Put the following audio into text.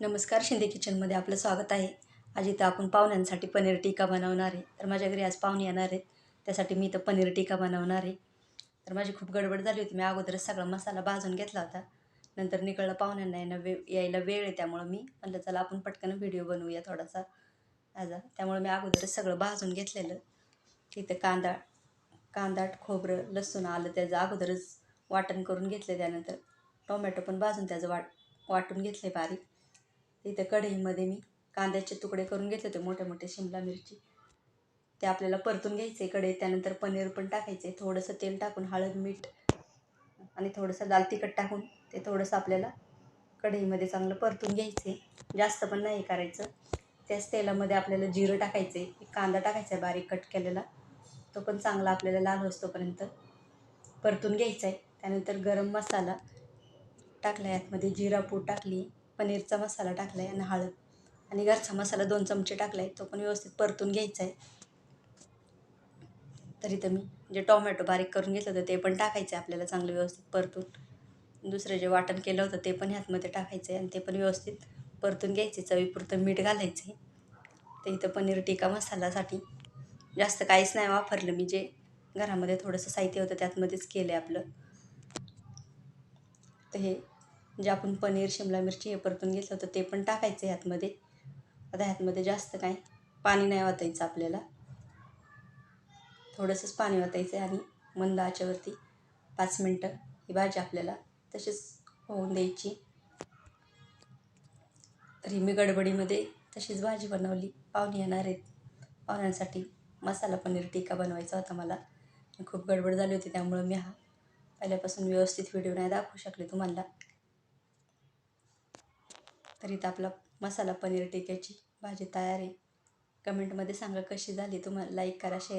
नमस्कार शिंदे किचनमध्ये आपलं स्वागत आहे. आज इथं आपण पाहुण्यांसाठी पनीर टिक्का बनवणार आहे. तर माझ्या घरी आज पाहुणे येणार आहेत. त्यासाठी मी इथं पनीर टिक्का बनवणार आहे. तर माझी खूप गडबड झाली होती. मी अगोदरच सगळा मसाला भाजून घेतला होता. नंतर निकळलं पाहुण्यांना येणं वे यायला वेळ आहे त्यामुळं मी म्हणलं चला आपण पटकन व्हिडिओ बनवूया थोडासा. माझा त्यामुळे मी अगोदरच सगळं भाजून घेतलेलं. तिथं कांदा कांदा खोबरं लसूण आलं त्याचं अगोदरच वाटण करून घेतलं त्यानंतर. टोमॅटो पण भाजून त्याचं वाट वाटून घेतले बारीक. इथं कढईमध्ये मी कांद्याचे तुकडे करून घेतले होते मोठे मोठे शिमला मिरची. ते आपल्याला परतून घ्यायचे कढईत त्यानंतर पनीर पण टाकायचे. थोडंसं तेल टाकून हळद मीठ आणि थोडंसं दाल तिखट टाकून ते थोडंसं आपल्याला कढईमध्ये चांगलं परतून घ्यायचे. जास्त पण नाही करायचं. त्याच तेलामध्ये आपल्याला जिरं टाकायचे कांदा टाकायचा आहे बारीक कट केलेला. तो पण चांगला आपल्याला लाल असतोपर्यंत परतून घ्यायचा आहे. त्यानंतर गरम मसाला टाकला यातमध्ये आतमध्ये जिरापूड टाकली. पनीरचा मसाला टाकला आहे आणि हळद. आणि घरचा मसाला दोन चमचे टाकला आहे तो पण व्यवस्थित परतून घ्यायचा आहे तर इथं मी जे टोमॅटो बारीक करून घेतलं होतं ते पण टाकायचं आहे आपल्याला चांगलं व्यवस्थित परतून. दुसरं जे वाटण केलं होतं ते पण ह्यातमध्ये टाकायचं आहे आणि ते पण व्यवस्थित परतून घ्यायचे चवीपुरतं मीठ घालायचं आहे तर इथं पनीर टिक्का मसाल्यासाठी जास्त काहीच नाही वापरलं मी जे घरामध्ये थोडंसं साहित्य होतं त्यातमध्येच केलं आहे आपलं. तर हे जे आपण पनीर शिमला मिरची हे परतून घेतलं होतं ते पण टाकायचं आहे ह्यातमध्ये. आता ह्यातमध्ये जास्त काय पाणी नाही वाचायचं आपल्याला. थोडंसंच पाणी वाचायचं आहे आणि मंद आचेवरती पाच मिनटं ही भाजी आपल्याला तशीच होऊन द्यायची. तरी मी गडबडीमध्ये तशीच भाजी बनवली. पाहुणे येणार आहेत. पाहुण्यांसाठी मसाला पनीर टिक्का बनवायचा होता मला. खूप गडबड झाली होती त्यामुळं मी हा पहिल्यापासून व्यवस्थित व्हिडिओ नाही दाखवू शकले तुम्हाला. तर इथं आपला मसाला पनीर टिक्याची भाजी तयार आहे. कमेंटमध्ये सांगा कशी झाली तुम्हाला लाईक करा शेअर